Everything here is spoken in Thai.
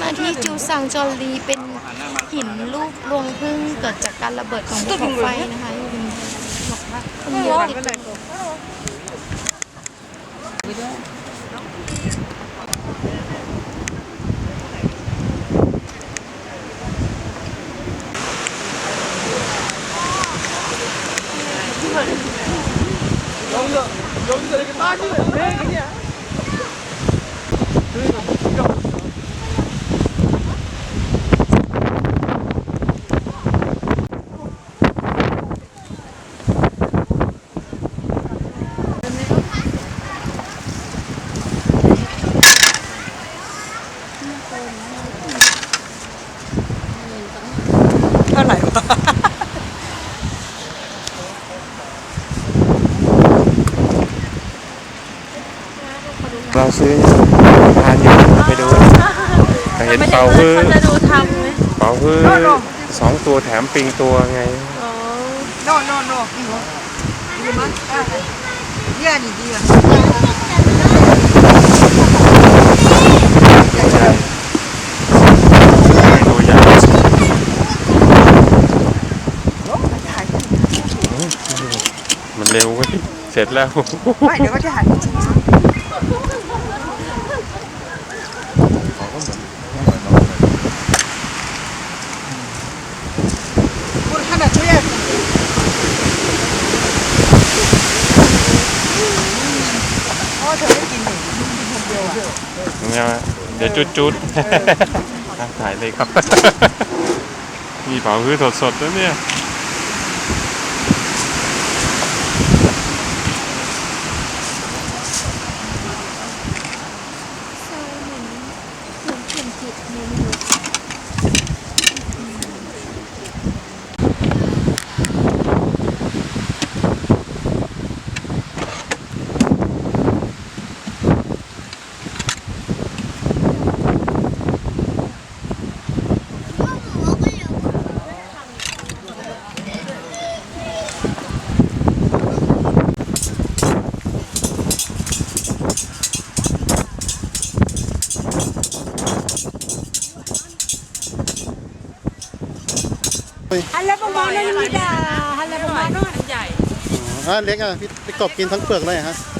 มาที่จูซังจอลีเป็นหินรูปรวงพึ่งเกิดจากการระเบิดของภูเขาไฟนะคะคนเยอะติดตัวเท่า ไหร่วะเราซื้อทานอยู่ไปดูแต่เห็นเป่าฮื้อจะดูทำไหมเป่าฮื้อสองตัวแถมปิงตัวไงอ๋อโน่โน่โน่อีหัวอีมันอะเยี่ยนี่ดีอะ ตัวใหญ่ มันเร็วเว้ยเสร็จแล้ว ไม่เดี๋ยวก็จะหันจริงคุณขนาดช่วยพ่อเธอไม่กินหนึ่งกินคนเดียวอะเนี่ยเดี๋ยวจุดจุดๆอะถ่ายเลยครับ มีเป่าฮื้อสดๆแล้วเนี่ย ฮัล โหลประมาณนั้นมีดาฮัลโหลประมาณนั้นใหญ่ฮะเล็กอะพี่พี่กบกินทั้งเปลือกเลยเหรอฮะฮัลโหลประมาณนั้นอร่อยอะ